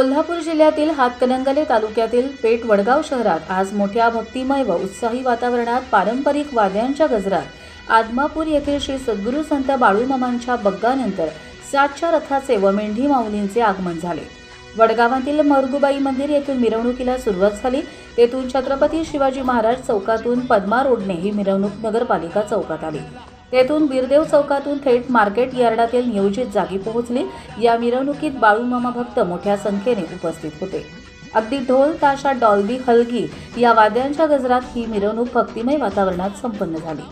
कोल्हापूर जिल्ह्यातील हातकणंगले तालुक्यातील पेठ वडगाव शहरात आज मोठ्या भक्तिमय व उत्साही वातावरणात पारंपरिक वाद्यांच्या गजरात आदमापूर येथील श्री सद्गुरू संत बाळूमामांच्या बग्गानंतर सातच्या रथाचे व मेंढी माऊलींचे आगमन झाले. वडगावातील मरगुबाई मंदिर येथून मिरवणुकीला सुरुवात झाली. तेथून छत्रपती शिवाजी महाराज चौकातून पद्मा रोडने ही मिरवणूक नगरपालिका चौकात आली. तेथून बिरदेव चौकातून थेट मार्केट यार्डातील नियोजित जागी पोहोचली. या मिरवणुकीत बाळूमामा भक्त मोठ्या संख्येने उपस्थित होते. अगदी ढोल ताशा डॉल्बी हलगी या वाद्यांच्या गजरात ही मिरवणूक भक्तिमय वातावरणात संपन्न झाली.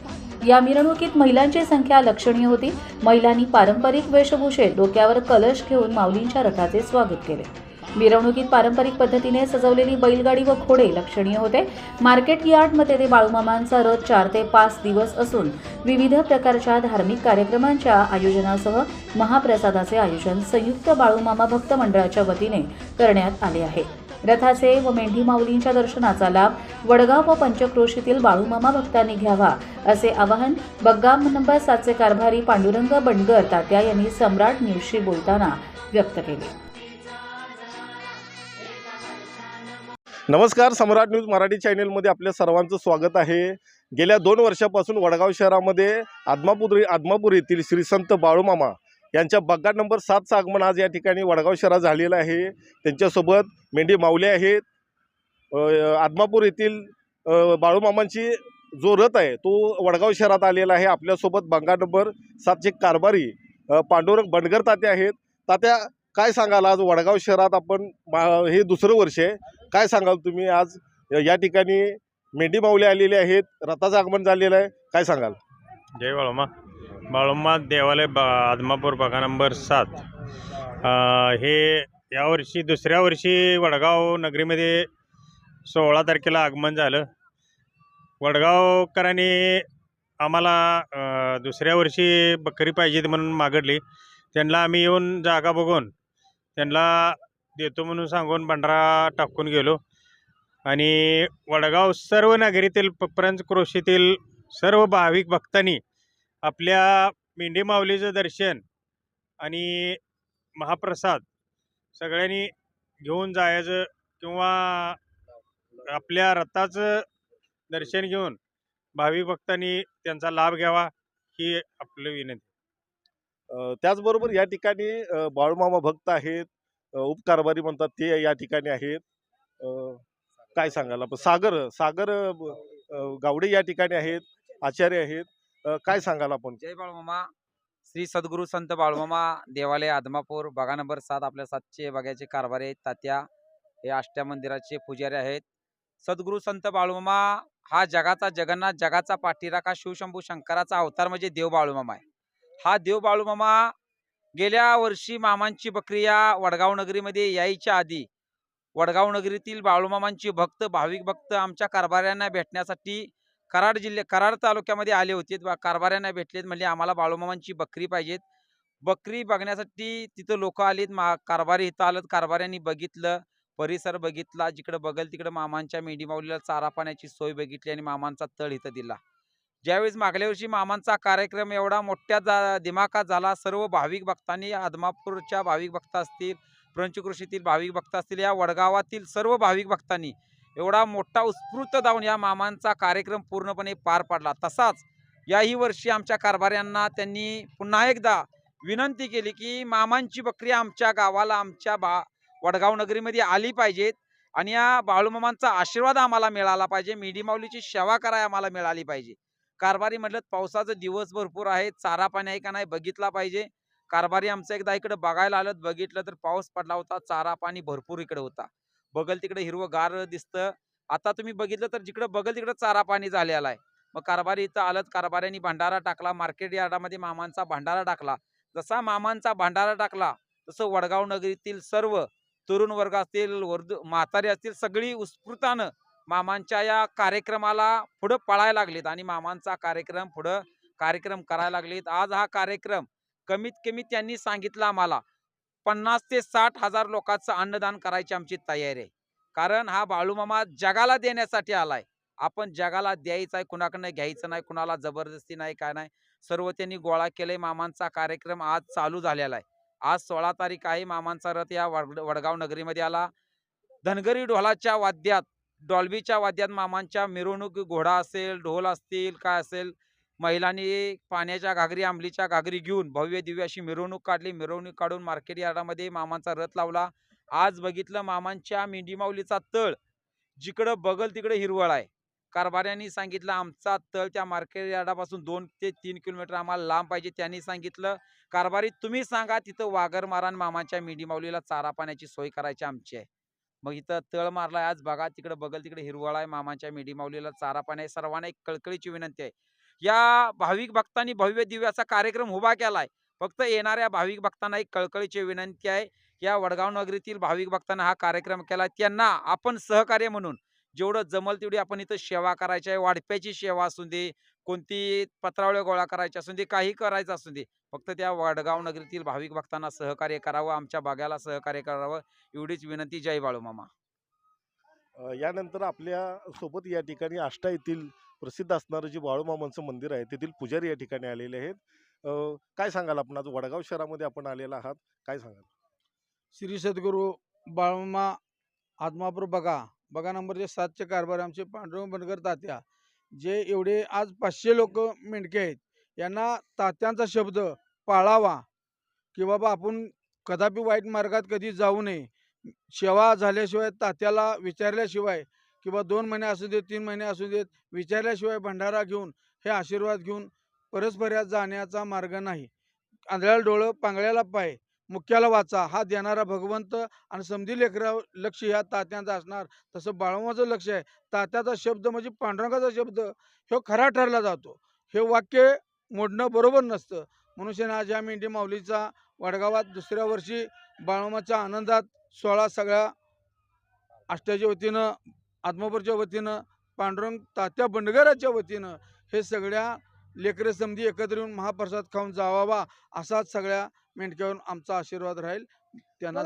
या मिरवणुकीत महिलांची संख्या लक्षणीय होती. महिलांनी पारंपरिक वेशभूषेत डोक्यावर कलश घेऊन माऊलींच्या रथाचे स्वागत केले. मिरवणुकीत पारंपरिक पद्धतीने सजवलेली बैलगाडी व घोडे लक्षणीय होते. मार्केट यार्डमध्ये ते बाळूमामांचा रथ चार ते पाच दिवस असून विविध प्रकारच्या धार्मिक कार्यक्रमांच्या आयोजनासह महाप्रसादाचे आयोजन संयुक्त बाळूमामा भक्त मंडळाच्या वतीने करण्यात आले आहे. रथाचे व मेंढी माऊलींच्या दर्शनाचा लाभ वडगाव व पंचक्रोशीतील बाळूमामा भक्तांनी घ्यावा असे आवाहन बग्गाम नंबर सातचे कारभारी पांडुरंग बंडगर तात्या यांनी सम्राट न्यूजशी बोलताना व्यक्त केले. नमस्कार सम्राट न्यूज मराठी चॅनेलमध्ये आपल्या सर्वांचं स्वागत आहे. गेल्या दोन वर्षापासून वडगाव शहरामध्ये आदमापूर आदमापूर येथील श्री संत बाळूमामा यांच्या बग्गा नंबर सातचं आगमन आज या ठिकाणी वडगाव शहरात झालेलं आहे. त्यांच्यासोबत मेंढी माऊले आहेत. आदमापूर येथील बाळूमामांची जो रथ आहे तो वडगाव शहरात आलेला आहे. आपल्यासोबत बंगा नंबर सातचे कारभारी पांडुरंग बंडगर तात्या आहेत. तात्या काय सांगाल? आज वडगाव शहरात आपण हे दुसरं वर्ष आहे. काय सांगाल तुम्ही? आज या ठिकाणी मेंढी माऊली आलेली आहेत. रथाचं आगमन झालेलं आहे. काय सांगाल? जय बाळोमा. बाळोमा देवालय बा आदमापूर बघा नंबर सात. हे यावर्षी दुसऱ्या वर्षी वडगाव नगरीमध्ये सोळा तारखेला आगमन झालं. वडगावकरांनी आम्हाला दुसऱ्या वर्षी बकरी पाहिजे म्हणून मागडली. त्यांना आम्ही येऊन जागा बघून त्यांना देतो म्हणून सांगून भंडारा टाकून गेलो. आणि वडगाव सर्व नगरीतील प- पंचक्रोशीतील सर्व भाविक भक्तांनी आपल्या मेंढी माऊलीचं दर्शन आणि महाप्रसाद सगळ्यांनी घेऊन जायचं किंवा आपल्या रथाचं दर्शन घेऊन भाविक भक्तांनी त्यांचा लाभ घ्यावा ही आपली विनंती. त्याचबरोबर या ठिकाणी बाळूमामा भक्त आहेत उपकारभारी म्हणतात ते या ठिकाणी आहेत. काय सांगायला सागर सागर गावडे या ठिकाणी आहेत आचार्य आहेत. काय सांगाल आपण? जय बाळूमामा. श्री सद्गुरू संत बाळूमामा देवालय आदमापूर बागा नंबर सात आपल्या सातचे बघायचे कारभारी आहेत तात्या. हे आष्ट्या मंदिराचे पुजारी आहेत. सद्गुरू संत बाळूमामा हा जगाचा जगन्नाथ जगाचा पाठीराखा शिवशंभू शंकराचा अवतार म्हणजे देव बाळूमामा आहे. हा देव बाळूमामा गेल्या वर्षी मामांची प्रक्रिया वडगाव नगरीमध्ये यायच्या आधी वडगाव नगरीतील बाळूमामांची भक्त भाविक भक्त आमच्या कारभाऱ्यांना भेटण्यासाठी कराड जिल्ह्या कराड तालुक्यामध्ये आले होते. बा- कारभाऱ्यांना भेटलेत म्हणजे आम्हाला बाळूमामांची बकरी पाहिजेत. बकरी बघण्यासाठी तिथं लोक आलीत. मा कारभारी इथं आलं कारभाऱ्यांनी बघितलं परिसर बघितला. जिकडं बघल तिकडं मामांच्या मेंढी माऊलीला चारा पाण्याची सोय बघितली आणि मामांचा तळ इथं दिला. ज्यावेळेस मागल्या वर्षी मामांचा कार्यक्रम एवढा मोठ्या जा दिमाखात झाला सर्व भाविक भक्तांनी आदमापूरच्या भाविक भक्त असतील पंचकृषीतील भाविक भक्त असतील या वडगावातील सर्व भाविक भक्तांनी एवढा मोठा उत्स्फूर्त जाऊन या मामांचा कार्यक्रम पूर्णपणे पार पाडला. तसाच याही वर्षी आमच्या कारभाऱ्यांना त्यांनी पुन्हा एकदा विनंती केली की मामांची बकरी आमच्या गावाला आमच्या बा वडगाव नगरीमध्ये आली पाहिजेत आणि या बाळूमामांचा आशीर्वाद आम्हाला मिळाला पाहिजे. मिडी माऊलीची सेवा करायला आम्हाला मिळाली पाहिजे. कारभारी म्हटलं पावसाचं दिवस भरपूर आहे चारा पाणी आहे का नाही बघितला पाहिजे. कारभारी आमचं एकदा इकडे बघायला आलं बघितलं तर पाऊस पडला होता चारा पाणी भरपूर इकडे होता. बगल तिकडे हिरवं गार दिसतं. आता तुम्ही बघितलं तर जिकडं बगल तिकडं चारा पाणी झालेला आहे. मग कारभारी इथं आलं कारभाऱ्यांनी भांडारा टाकला मार्केट यार्डामध्ये मामांचा भांडारा टाकला. जसा मामांचा भांडारा टाकला तसं वडगाव नगरीतील सर्व तरुण वर्ग असतील वर्ध म्हातारे असतील सगळी उत्स्फूर्तानं मामांच्या या कार्यक्रमाला पुढं पळायला लागलेत आणि मामांचा कार्यक्रम पुढं कार्यक्रम करायला लागलेत. आज हा कार्यक्रम कमीत कमी त्यांनी सांगितलं आम्हाला पन्नास ते साठ हजार लोकांचं अन्नदान करायची आमची तयारी आहे. कारण हा बाळूमामा जगाला देण्यासाठी आलाय. आपण जगाला द्यायचं आहे कुणाकडनं घ्यायचं नाही कुणाला जबरदस्ती नाही काय नाही. सर्व त्यांनी गोळा केले मामांचा कार्यक्रम आज चालू झालेला आहे. आज सोळा तारीख आहे मामांचा रथ या वड वडगाव नगरीमध्ये आला. धनगरी ढोलाच्या वाद्यात डॉल्बीच्या वाद्यात मामांच्या मिरवणूक घोडा असेल ढोल असतील काय असेल महिलांनी पाण्याच्या घागरी आंबलीच्या घागरी घेऊन भव्य दिव्य अशी मिरवणूक काढली. मिरवणूक काढून मार्केट यार्डामध्ये मामांचा रथ लावला. आज बघितलं मामांच्या मेंढीमाऊलीचा तळ जिकडं बगल तिकडे हिरवळ आहे. कारभाऱ्यांनी सांगितलं आमचा तळ त्या मार्केट यार्डापासून दोन ते तीन किलोमीटर आम्हाला लांब पाहिजे. त्यांनी सांगितलं कारभारी तुम्ही सांगा तिथं वाघर मारान मामाच्या मेंढीमाऊलीला चारा पाण्याची सोय करायची आमची आहे. मग इथं तळ मारलाय आज बघा तिकडे बगल तिकडे हिरवळ आहे मामाच्या मेंढी माऊलीला चारा पाणी आहे सर्वांना एक कळकळीची विनंती आहे. या भाविक भक्तांनी भव्य दिव्याचा कार्यक्रम उभा केलाय. फक्त येणाऱ्या भाविक भक्तांना एक कळकळीची विनंती आहे. या वडगाव नगरीतील भाविक भक्तांना हा कार्यक्रम केला. त्यांना आपण सहकार्य म्हणून जेवढं जमल तेवढी आपण इथं सेवा करायची आहे. वाढप्याची सेवा असू दे कोणती पत्रावळ्या गोळा करायची असू दे काही करायचं असू दे. फक्त त्या वडगाव नगरीतील भाविक भक्तांना सहकार्य करावं आमच्या भागाला सहकार्य करावं एवढीच विनंती. जय बाळू मामा. यानंतर आपल्यासोबत या ठिकाणी आष्टा येथील प्रसिद्ध असणारं जे बाळूमामांचं मंदिर आहे तेथील पुजारी या ठिकाणी आलेले आहेत. काय सांगाल आपण? आज वडगाव शहरामध्ये आपण आलेला आहात. काय सांगाल? श्री सद्गुरू बाळमा आत्मापूर बघा. बघा नंबरचे सातचे कारभार आमचे पांडुरंग बनकर तात्या. जे एवढे आज पाचशे लोक मेंढके आहेत यांना तात्यांचा शब्द पाळावा. की बाबा आपण कदापि वाईट मार्गात कधी जाऊ नये. सेवा झाल्याशिवाय तात्याला विचारल्याशिवाय किंवा दोन महिने असू देत तीन महिने असू देत विचारल्याशिवाय भंडारा घेऊन हे आशीर्वाद घेऊन परस्पऱ्यात जाण्याचा मार्ग नाही. आंधळ्याला डोळं पांगळ्याला पाय. मुख्याला वाचा. हा देणारा भगवंत आणि समधी लेकरा लक्ष ह्या तात्यांचं असणार. तसं बाळमाचं लक्ष आहे. तात्याचा शब्द म्हणजे पांडुरंगाचा शब्द. ह्यो खरा ठरला जातो. हे वाक्य मोडणं बरोबर नसतं. मनुष्याने आज या मेंढी माऊलीचा वडगावात दुसऱ्या वर्षी बाळमाच्या आनंदात सोळा सगळ्या आष्ट्याच्या वतीनं आत्मापूरच्या वतीनं पांडुरंग तात्या बंडगराच्या वतीनं हे सगळ्या लेकरं समधी एकत्र येऊन महाप्रसाद खाऊन जावावा असाच सगळ्या मेंढक्यावर आमचा आशीर्वाद राहील. त्यांना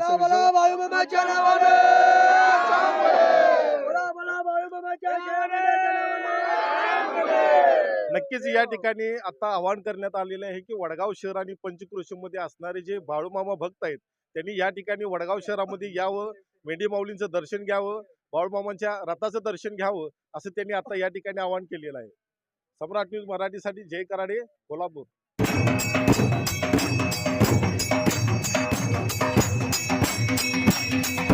नक्कीच या ठिकाणी आता आवाहन करण्यात आलेलं आहे की वडगाव शहर आणि पंचक्रोशीमध्ये असणारे जे बाळूमामा भक्त आहेत त्यांनी या ठिकाणी वडगाव शहरामध्ये यावं मेंढी माऊलींचं दर्शन घ्यावं बाळूमामांच्या रथाचं दर्शन घ्यावं असं त्यांनी आता या ठिकाणी आवाहन केलेलं आहे. सम्राट न्यूज मराठीसाठी जय कराडे कोल्हापूर. Música